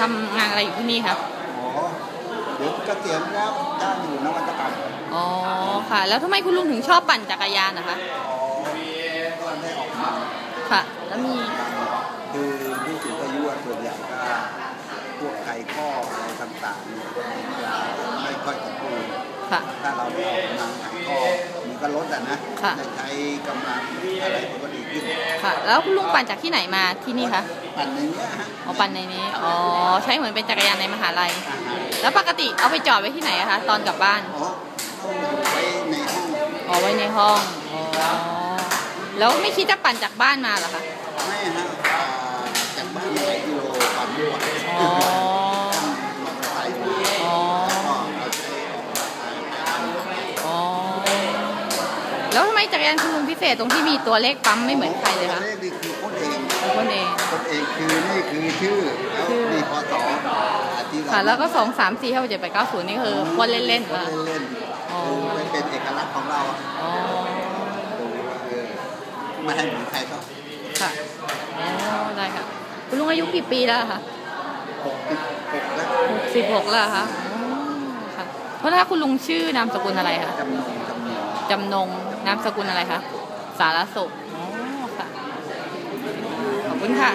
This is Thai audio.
ทำงานอะไรอยู่ที่นี่คะอ๋อเดี๋ยวเกษียณแล้วจ้างอยู่นวัตกรรมอ๋อค่ะ แล้วทำไมคุณลุงถึงชอบปั่นจักรยานนะคะอ๋อก็ได้ออกมาค่ะ แล้วมีคือผู้สูงอายุอะส่วนใหญ่ก็พวกไก่ข้ออะไรต่างๆเนี่ยจะไม่ค่อยสมบูรณ์ค่ะถ้าเราได้ออกกำลังไก่ข้อมันก็ลดอะนะค่ะ ได้ใช้กำลังอะไรมันก็ดีขึ้น ค่ะ แล้วคุณลุงปั่นจากที่ไหนมาที่นี่คะปั่นในเนี้ยฮะอ๋อปั่นในนี้อ๋อใช้เหมือนเป็นจักรยานในมหาลัยอาหารแล้วปกติเอาไปจอดไว้ที่ไหนอะคะตอนกลับบ้านอ๋อต้องอยู่ไว้ในห้องอ๋อไว้ในห้องอ๋อแล้วไม่คิดจะปั่นจากบ้านมาเหรอคะไม่ฮะอ่าจากบ้านหลายกิโล แล้วทำไมจักรยานคุณลุงพิเศษตรงที่มีตัวเลขปั๊มไม่เหมือนใครเลยคะตัวเลขนี่คือคนเองคนเองคนเองคือนี่คือชื่อแล้วนี่พศค่ะแล้วก็สองสามสี่ห้าเจ็ดแปดเก้าศูนย์นี่คือคนเล่นๆคเหรอนเล่นๆคือมันเป็นเอกลักษณ์ของเราอะอ๋อดูว่าเออไม่ให้เหมือนใครเขาค่ะอ๋อได้ค่ะ คุณลุงอายุกี่ปีแล้วคะหกสิบหกแล้วหกสิบหกแล้วค่ะเพราะถ้าคุณลุงชื่อนามสกุลอะไรคะจำนงจำนง นามสกุลอะไรคะ สารสุขอ๋อค่ะ ขอบคุณค่ะ